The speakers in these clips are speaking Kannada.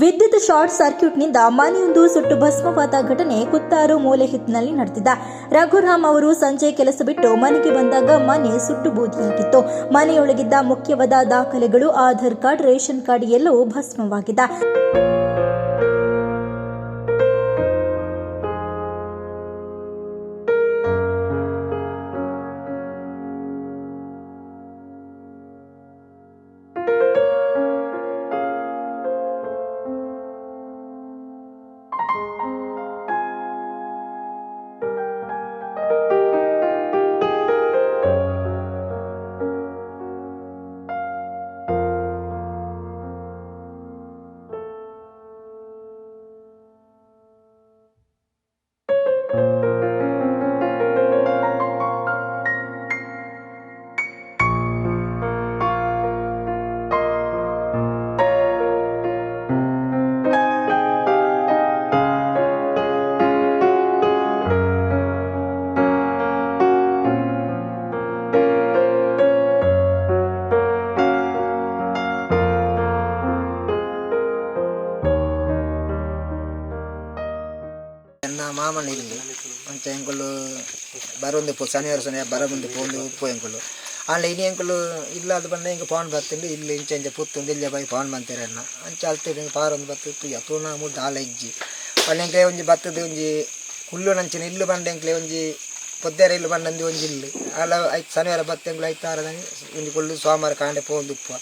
ವಿದ್ಯುತ್ ಶಾರ್ಟ್ ಸರ್ಕ್ಯೂಟ್ನಿಂದ ಮನೆಯೊಂದು ಸುಟ್ಟು ಭಸ್ಮವಾದ ಘಟನೆ ಕುತ್ತಾರು ಮೂಲೆಹಿತ್ನಲ್ಲಿ ನಡೆದಿದೆ. ರಘುರಾಮ್ ಅವರು ಸಂಜೆ ಕೆಲಸ ಬಿಟ್ಟು ಮನೆಗೆ ಬಂದಾಗ ಮನೆ ಸುಟ್ಟು ಬೂದಿಯಾಗಿತ್ತು. ಮನೆಯೊಳಗಿದ್ದ ಮುಖ್ಯವಾದ ದಾಖಲೆಗಳು, ಆಧಾರ್ ಕಾರ್ಡ್, ರೇಷನ್ ಕಾರ್ಡ್ ಎಲ್ಲವೂ ಭಸ್ಮವಾಗಿದೆ. ಎಂಕುಲು ಬರೊಂದು ಪೋ, ಶನಿವಾರ ಶನಿವಾರ ಬರ ಮುಂದೆ ಪೋಂದು ಉಪ್ಪು ಎಂಕುಲು. ಆಂಡ ಇನಿ ಎಂಕುಲು ಇಲ್ಲ ಅದು ಬಂದ ಹಿಂಗೆ ಪಾನ್ ಬರ್ತೀನಿ ಇಲ್ಲಿ ಇಂಚ ಇಂಚ ಪುತ್ತುಂಡು ಇಲ್ಲೇ ಬೈ ಪಾನ್ ಬಂತೀರ ಅಣ್ಣ ಅಂಚ ಅಲ್ತಿರಿ ಪಾರೊಂದು ಬತ್ತಿತ್ತು ಯತೂನ ಮುಡ್ಡ ದಾಲ ಇಜ್ಜಿ. ಅಲ್ಲಿ ಎಂಕ್ಲೆ ಒಂಜಿ ಬತ್ತದ ಒಂಜಿ ಹುಲ್ಲು ನಂಚಿನ ಇಲ್ಲು ಬಂಡ ಎಂಕ್ಲೆ ಒಂಜಿ ಪೊದ್ದೇರ ಇಲ್ಲು ಬಂಡಂದು ಒಂಜಿ ಇಲ್ಲು. ಅಲ್ಲ ಐದು ಶನಿವಾರ ಬತ್ತೆಂಗ್ಲು ಐದು ಆರದಂಗೆ ಒಂಜಿ ಕುಳ್ಳು ಸೋಮವಾರ ಕಾಂಡೆ ಪೋಂದು ಉಪ್ಪು.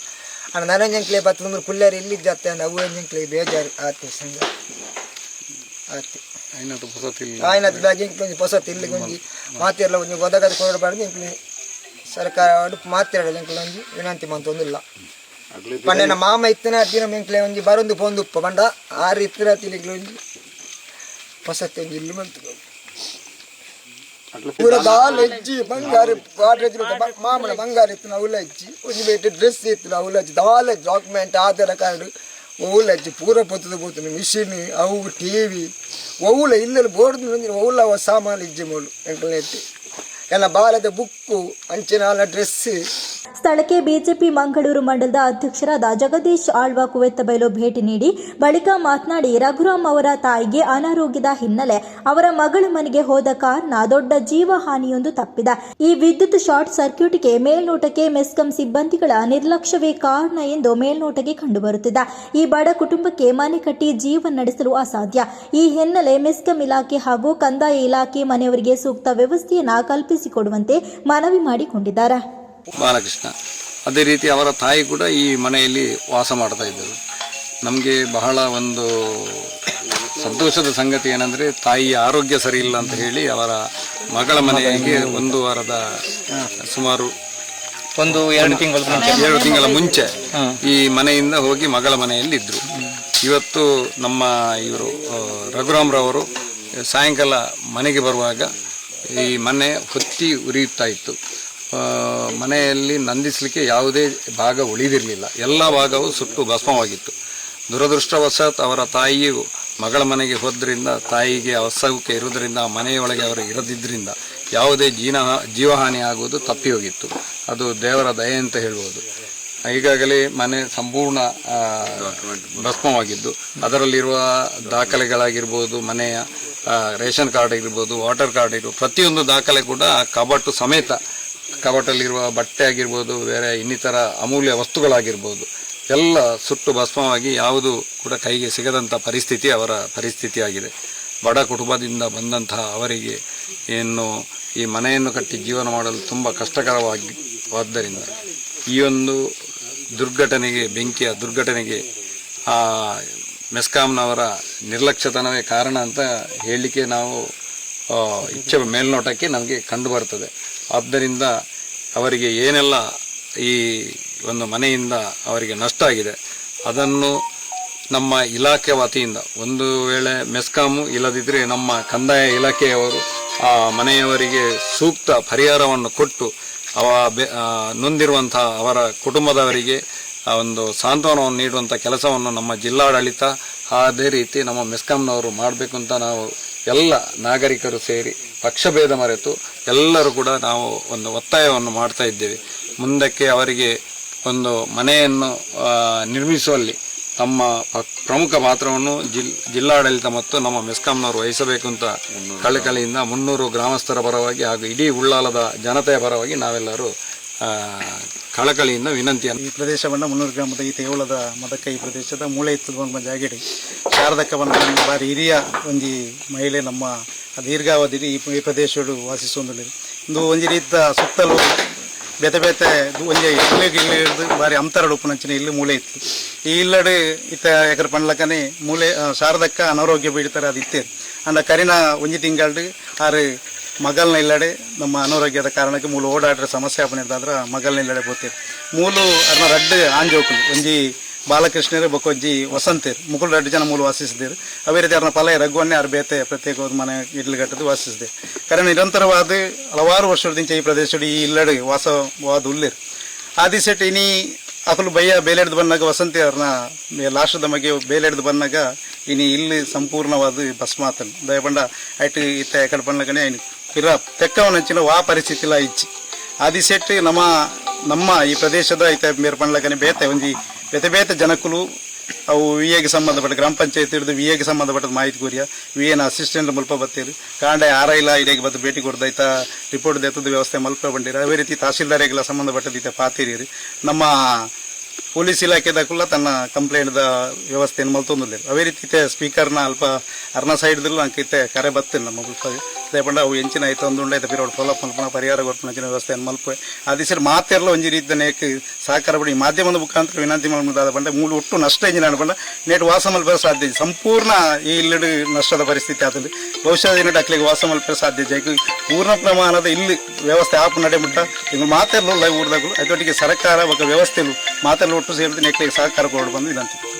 ಅಣ್ಣ ನನಂಜಂಕ್ಲೆ ಕುಲ್ಲೇರು ಇಲ್ಲಿ ಜತ್ತೆ ಅಂದ್ರೆ ಅವು ಎಂಜಂಕ್ಲೆ ಬೇಜಾರು ಆತ ಅಷ್ಟೇ ಆಯ್ನದ ಪುಸತಿಲ್ಲ ಆಯ್ನದ ಬ್ಯಾಗ್ ಇಂಕೊಂಚು ಪೊಸತಿಲ್ಲ ಗೊಂಜಿ ಮಾತೆಲ್ಲ ಒಂದು ಗದಗದ ಕೊಡಬಾರ್ದು ಇಂಕ್ಲಿ ಸರ್ಕಾರ ಮಾತಾಡೋದು ಇಂಕ್ಲ ಒಂಜಿ ವಿನಂತಿ ಮಂತೊಂದಿಲ್ಲ. ಪಂಡ ಮಾಮ ಇತ್ತಿನ ದಿನ ಮಿಂಕ್ಲೆ ಒಂಜಿ ಬರೊಂದು ಪೊಂದು ಉಪ್ಪ ಪಂಡ ಆರು ಇತ್ತಿನ ಅತ್ತಿನ ಒಂಜಿ ಪೊಸತಿ ಒಂಜಿ ಇಲ್ಲಿ ಮಂತು ಪೂರ ದಾಲ್ ಹೆಜ್ಜಿ ಬಂಗಾರ ವಾಟರ್ ಹೆಜ್ಜಿ ಮಾಮನ ಬಂಗಾರ ಇತ್ತು ನಾವು ಹಜ್ಜಿ ಒಂದು ಬೇಟೆ ಡ್ರೆಸ್ ಇತ್ತು ನಾವು ಹಜ್ಜಿ ದಾಲ್ ಡಾಕ್ಯುಮೆಂಟ್ ಆಧಾರ ಕಾರ್ಡ್. ಒವ್ಲ ಹಚ್ಚಿ ಪೂರ ಪೊತ್ತದ ಪೋತುನ ಮಿಷಿನ್ ಅವು ಟಿವಿ ಒವ್ಲ ಇಲ್ಲಲ್ಲಿ ಬೋರ್ದು ಒವ್ಲ ಅವ ಸಾಮಾನು ಇಜ್ಜಿ ಮೂಲು ಎಂಕಲ್ನ ಎತ್ತಿ ಎಲ್ಲ ಬಾಲದ ಬುಕ್ಕು ಅಂಚಿನ ಡ್ರೆಸ್ ಸ್ಥಳಕ್ಕೆ ಬಿಜೆಪಿ ಮಂಗಳೂರು ಮಂಡಲದ ಅಧ್ಯಕ್ಷರಾದ ಜಗದೀಶ್ ಆಳ್ವ ಕುವೆತ್ತಬೈಲು ಭೇಟಿ ನೀಡಿ ಬಳಿಕ ಮಾತನಾಡಿ ರಘುರಾಮ್ ಅವರ ತಾಯಿಗೆ ಅನಾರೋಗ್ಯದ ಹಿನ್ನೆಲೆ ಅವರ ಮಗಳ ಮನೆಗೆ ಹೋದ ಕಾರಣ ದೊಡ್ಡ ಜೀವಹಾನಿಯೊಂದು ತಪ್ಪಿದ. ಈ ವಿದ್ಯುತ್ ಶಾರ್ಟ್ ಸರ್ಕ್ಯೂಟ್ಗೆ ಮೇಲ್ನೋಟಕ್ಕೆ ಮೆಸ್ಕಾಂ ಸಿಬ್ಬಂದಿಗಳ ನಿರ್ಲಕ್ಷ್ಯವೇ ಕಾರಣ ಎಂದು ಮೇಲ್ನೋಟಕ್ಕೆ ಕಂಡುಬರುತ್ತಿದೆ. ಈ ಬಡ ಕುಟುಂಬಕ್ಕೆ ಮನೆ ಕಟ್ಟಿ ಜೀವನ ನಡೆಸಲು ಅಸಾಧ್ಯ. ಈ ಹಿನ್ನೆಲೆ ಮೆಸ್ಕಾಂ ಇಲಾಖೆ ಹಾಗೂ ಕಂದಾಯ ಇಲಾಖೆ ಮನೆಯವರಿಗೆ ಸೂಕ್ತ ವ್ಯವಸ್ಥೆಯನ್ನು ಕಲ್ಪಿಸಿಕೊಡುವಂತೆ ಮನವಿ ಮಾಡಿಕೊಂಡಿದ್ದಾರೆ. ಬಾಲಕೃಷ್ಣ. ಅದೇ ರೀತಿ ಅವರ ತಾಯಿ ಕೂಡ ಈ ಮನೆಯಲ್ಲಿ ವಾಸ ಮಾಡ್ತಾ ಇದ್ದರು. ನಮಗೆ ಬಹಳ ಒಂದು ಸಂತೋಷದ ಸಂಗತಿ ಏನಂದರೆ ತಾಯಿಯ ಆರೋಗ್ಯ ಸರಿ ಇಲ್ಲ ಅಂತ ಹೇಳಿ ಅವರ ಮಗಳ ಮನೆಯಲ್ಲಿ ಒಂದು ವಾರದ ಸುಮಾರು ಒಂದು ಎರಡು ತಿಂಗಳ ಎರಡು ತಿಂಗಳ ಮುಂಚೆ ಈ ಮನೆಯಿಂದ ಹೋಗಿ ಮಗಳ ಮನೆಯಲ್ಲಿ ಇದ್ದರು ಇವತ್ತು ನಮ್ಮ ಇವರು ರಘುರಾಮ್ರವರು ಸಾಯಂಕಾಲ ಮನೆಗೆ ಬರುವಾಗ ಈ ಮನೆ ಹೊತ್ತಿ ಉರಿಯುತ್ತಾ ಇತ್ತು. ಮನೆಯಲ್ಲಿ ನಂದಿಸಲಿಕ್ಕೆ ಯಾವುದೇ ಭಾಗ ಉಳಿದಿರಲಿಲ್ಲ. ಎಲ್ಲ ಭಾಗವು ಸುಟ್ಟು ಭಸ್ಮವಾಗಿತ್ತು. ದುರದೃಷ್ಟವಶಾತ್ ಅವರ ತಾಯಿಯು ಮಗಳ ಮನೆಗೆ ಹೋದ್ರಿಂದ, ತಾಯಿಗೆ ಅಸೌಖ್ಯ ಇರುವುದರಿಂದ, ಮನೆಯೊಳಗೆ ಅವರು ಇರದಿದ್ದರಿಂದ ಯಾವುದೇ ಜೀನ, ಜೀವಹಾನಿ ಆಗುವುದು ತಪ್ಪಿ ಹೋಗಿತ್ತು. ಅದು ದೇವರ ದಯೆ ಅಂತ ಹೇಳ್ಬೋದು. ಈಗಾಗಲೇ ಮನೆ ಸಂಪೂರ್ಣ ಭಸ್ಮವಾಗಿದ್ದು, ಅದರಲ್ಲಿರುವ ದಾಖಲೆಗಳಾಗಿರ್ಬೋದು, ಮನೆಯ ರೇಷನ್ ಕಾರ್ಡ್ ಇರ್ಬೋದು ವಾಟರ್ ಕಾರ್ಡ್ ಇರ್ಬೋದು ಪ್ರತಿಯೊಂದು ದಾಖಲೆ ಕೂಡ ಕಬಟ್ಟು ಸಮೇತ ಕಬಟಲ್ಲಿರುವ ಬಟ್ಟೆ ಆಗಿರ್ಬೋದು, ಬೇರೆ ಇನ್ನಿತರ ಅಮೂಲ್ಯ ವಸ್ತುಗಳಾಗಿರ್ಬೋದು, ಎಲ್ಲ ಸುಟ್ಟು ಭಸ್ಮವಾಗಿ ಯಾವುದು ಕೂಡ ಕೈಗೆ ಸಿಗದಂಥ ಪರಿಸ್ಥಿತಿ ಅವರ ಪರಿಸ್ಥಿತಿಯಾಗಿದೆ. ಬಡ ಕುಟುಂಬದಿಂದ ಬಂದಂತಹ ಅವರಿಗೆ ಏನು ಈ ಮನೆಯನ್ನು ಕಟ್ಟಿ ಜೀವನ ಮಾಡಲು ತುಂಬ ಕಷ್ಟಕರವಾಗಿ, ಆದ್ದರಿಂದ ಈ ಒಂದು ದುರ್ಘಟನೆಗೆ, ಬೆಂಕಿಯ ದುರ್ಘಟನೆಗೆ ಆ ಮೆಸ್ಕಾಂನವರ ನಿರ್ಲಕ್ಷ್ಯತನವೇ ಕಾರಣ ಅಂತ ಹೇಳಲಿಕ್ಕೆ ನಾವು ಇಚ್ಛೆ ಮೇಲ್ನೋಟಕ್ಕೆ ನಮಗೆ ಕಂಡು ಬರ್ತದೆ. ಆದ್ದರಿಂದ ಅವರಿಗೆ ಏನೆಲ್ಲ ಈ ಒಂದು ಮನೆಯಿಂದ ಅವರಿಗೆ ನಷ್ಟ ಆಗಿದೆ ಅದನ್ನು ನಮ್ಮ ಇಲಾಖೆ ವತಿಯಿಂದ ಒಂದು ವೇಳೆ ಮೆಸ್ಕಾಮು ಇಲ್ಲದಿದ್ದರೆ ನಮ್ಮ ಕಂದಾಯ ಇಲಾಖೆಯವರು ಆ ಮನೆಯವರಿಗೆ ಸೂಕ್ತ ಪರಿಹಾರವನ್ನು ಕೊಟ್ಟು ಅವ ನೊಂದಿರುವಂತಹ ಅವರ ಕುಟುಂಬದವರಿಗೆ ಒಂದು ಸಾಂತ್ವನವನ್ನು ನೀಡುವಂಥ ಕೆಲಸವನ್ನು ನಮ್ಮ ಜಿಲ್ಲಾಡಳಿತ ಅದೇ ರೀತಿ ನಮ್ಮ ಮೆಸ್ಕಾಂನವರು ಮಾಡಬೇಕು ಅಂತ ನಾವು ಎಲ್ಲ ನಾಗರಿಕರು ಸೇರಿ ಪಕ್ಷಭೇದ ಮರೆತು ಎಲ್ಲರೂ ಕೂಡ ನಾವು ಒಂದು ಒತ್ತಾಯವನ್ನು ಮಾಡ್ತಾ ಇದ್ದೇವೆ. ಮುಂದಕ್ಕೆ ಅವರಿಗೆ ಒಂದು ಮನೆಯನ್ನು ನಿರ್ಮಿಸುವಲ್ಲಿ ತಮ್ಮ ಪ- ಪ್ರಮುಖ ಪಾತ್ರವನ್ನು ಜಿಲ್ ಜಿಲ್ಲಾಡಳಿತ ಮತ್ತು ನಮ್ಮ ಮೆಸ್ಕಾಂನವರು ವಹಿಸಬೇಕು ಅಂತ ಕಳಕಳಿಯಿಂದ ಮುನ್ನೂರು ಗ್ರಾಮಸ್ಥರ ಪರವಾಗಿ ಹಾಗೂ ಇಡೀ ಉಳ್ಳಾಲದ ಜನತೆಯ ಪರವಾಗಿ ನಾವೆಲ್ಲರೂ ಕಳಕಳಿಯಿಂದ ವಿನಂತಿಯನ್ನು. ಈ ಪ್ರದೇಶವನ್ನು ಮುನ್ನೂರು ಗ್ರಾಮದ ಈ ತೇವಳದ ಮದಕ ಈ ಪ್ರದೇಶದ ಮೂಳೆ ಇತ್ತದ ಜಾಗಿಡಿ. ಶಾರದಕ್ಕವನ್ನು ಬಾರಿ ಹಿರಿಯ ಒಂದು ಮಹಿಳೆ ನಮ್ಮ ದೀರ್ಘಾವಧಿ ಈ ಪ್ರದೇಶಡು ಒಂದು ಇಂದು ಒಂಜಿ ರೀತಿಯ ಸುತ್ತಲೂ ಬೇತೆ ಬೇತೆ ಒಂಜಿ ಇಲ್ಲಿಗೆ ಇಲ್ಲಿ ಬಾರಿ ಅಂತರಡು ಉಪ್ಪುನಂಚಿನ ಇಲ್ಲಿ ಮೂಳೆ ಇತ್ತು. ಈ ಇಲ್ಲಡೆ ಇತ್ತ ಎಕರೆ ಪಂಡ್ಲಕ್ಕನೆ ಮೂಲೆ ಶಾರದಕ್ಕ ಅನಾರೋಗ್ಯ ಬೀಳ್ತಾರೆ ಅದು ಇತ್ತೆ ಅಂದ ಕರಿನ ಒಂಜಿ ತಿಂಗಳು ಆರು ಮಗಲ್ನ ಇಲ್ಲಡೆ ನಮ್ಮ ಅನಾರೋಗ್ಯದ ಕಾರಣಕ್ಕೆ ಮೂಲು ಓಡಾಡ್ರ ಸಮಸ್ಯೆ ಆಪನಿರ್ದಾದ್ರೆ ಮಗಲ್ನ ಇಲ್ಲಡೆ ಬೋತೀರಿ ಮೂಲು ಅದನ್ನ ರಡ್ಡ ಆಂಜೋಕುಲು ಒಂಜಿ ಬಾಲಕೃಷ್ಣರು ಬೊಕ್ಕೊಂಜಿ ವಸಂತೇರು, ಮುಕುಲ್ ರಡ್ಡು ಜನ ಮೂಲು ವಾಸಿಸಿದ್ದೀರಿ. ಅವೇ ರೀತಿ ಅವ್ರನ್ನ ಫಲ ರಘುವನ್ನೇ ಅವ್ರ ಬೇತೆ ಪ್ರತ್ಯೇಕವಾದ ಮನೆ ಇಡ್ಲಿಗಟ್ಟದು ವಾಸಿಸಿದೆ. ಕಾರಣ ನಿರಂತರವಾದ ಹಲವಾರು ವರ್ಷದಿಂದ ಈ ಪ್ರದೇಶದ ಈ ಇಲ್ಲಡೆ ವಾಸವಾದ ಉಲ್ಲೇರು ಆದಿಸೆಟ್ ಇನಿ ಅಕಲು ಬಯ್ಯ ಬೇಲೆಡ್ದು ಬಂದಾಗ ವಸಂತಿ ಅವ್ರನ್ನ ಲಾಸ್ಟದ ಮಗೆ ಬೇಲೆಡ್ದು ಬಂದಾಗ ಇನಿ ಇಲ್ಲಿ ಸಂಪೂರ್ಣವಾದ ಭಸ್ಮಾತನ್. ದಯಬಂಡ ಐಟ್ ಇತ್ತ ಎಕಡೆ ಬಂದಾಗನೆ ಪಿರ ತೆಕ್ಕವನಂಚಿನ ವಾ ಪರಿಸ್ಥಿತಿಲ ಇಚ್ಚಿ. ಆದಿಸೆಟ್ ನಮ್ಮ ನಮ್ಮ ಈ ಪ್ರದೇಶದ ಐತ ಮೇರ್ ಪಂಡ್ಲಕನೆ ಬೇತೆ, ಒಂಜಿ ಬೇತೆ ಬೇತೆ ಜನಕುಲು, ಅವು ವಿ ಎಗೆ ಸಂಬಂಧಪಟ್ಟ ಗ್ರಾಮ ಪಂಚಾಯತ್ ಹಿಡಿದು ವಿ ಎಗೆ ಸಂಬಂಧಪಟ್ಟ ಮಾಹಿತಿ ಕೋರಿಯ. ವಿ ಎನ ಅಸಿಸ್ಟೆಂಟ್ ಮಲ್ಪ ಬತ್ತೀರಿ. ಕಾಂಡೆ ಆರ ಇಲ್ಲ ಇಡೆಗೆ ಬಂದು ಭೇಟಿ ಕೊಡ್ದೈತ, ರಿಪೋರ್ಟ್ ದೆತ್ತದ ವ್ಯವಸ್ಥೆ ಮಲ್ಪ ಬಂದಿರ ಅದೇ ರೀತಿ ತಹಸೀಲ್ದಾರ್ಗೆಲ್ಲ ಸಂಬಂಧಪಟ್ಟದೈತೆ ಪಾತಿರಿ ನಮ್ಮ ಪೊಲೀಸ್ ಇಲಾಖೆದಾಕುಲ್ಲ ತನ್ನ ಕಂಪ್ಲೇಂಟ್ದ ವ್ಯವಸ್ಥೆಯನ್ನು ಮಲ್ತೊಂದಿಲ್ಲ ಅವೇ ರೀತಿ ಇತ್ತೆ ಸ್ಪೀಕರ್ನ ಅಲ್ಪ ಅರ್ನ ಸೈಡ್ದಲ್ಲೂ ಅಂಕ ಇತ್ತೆ ಕರೆ ಬತ್ತೆ ನಮ್ಮ ಲೇಪಂಡ ಅವು ಎಂಚಿನ ಐತೆ ಒಂದು ಆಯ್ತು ಪಿರೋಡ್ ಫಾಲೋಅಪ್ ಮಲ್ಪನ ಪರಿಹಾರ ಕೊಡ್ಪನಂಚಿನ ವ್ಯವಸ್ಥೆಯನ್ನು ಮಲ್ಪೆ ಆದಿಸರು ಮಾತೆಲ್ಲ ಒಂಜಿ ರೀತಿ ನೇಕ್ ಸಹಕಾರ ಪಡಿ ಮಾಧ್ಯಮದ ಮುಖಾಂತರ ವಿನಂತಿ ಮಾಡಿದ ಬಂಡ ಮೂಲ ಒಟ್ಟು ನಷ್ಟ ಎಂಜಿನ ಅನ್ಕೊಂಡ ನೆಟ್ ವಾಸ ಮಲ್ಪರ ಸಾಧ್ಯ ಸಂಪೂರ್ಣ ಈ ಇಲ್ಲಿ ನಷ್ಟದ ಪರಿಸ್ಥಿತಿ ಆದಲ್ಲಿ ಬಹುಶಃ ಏನಿಟ್ಟು ಅಕ್ಲಿಗೆ ವಾಸ ಮಲ್ಪರ ಸಾಧ್ಯ ಜೈಕು ಪೂರ್ಣ ಪ್ರಮಾಣದ ಇಲ್ಲಿ ವ್ಯವಸ್ಥೆ ಆಪ್ ನಡೆ ಮುಟ್ಟ ಇನ್ನು ಮಾತೆಲ್ಲ ಊರ್ದಾಗಲು, ಅದೊಟ್ಟಿಗೆ ಸರ್ಕಾರ ಒಬ್ಬ ವ್ಯವಸ್ಥೆಲು ಮಾತೆಲ್ಲ ಸೇರಿದ ನೆಕ್ಲಿಗೆ ಸಹಕಾರ ಕೊಡು ಬಂದು ಇದಂತೆ.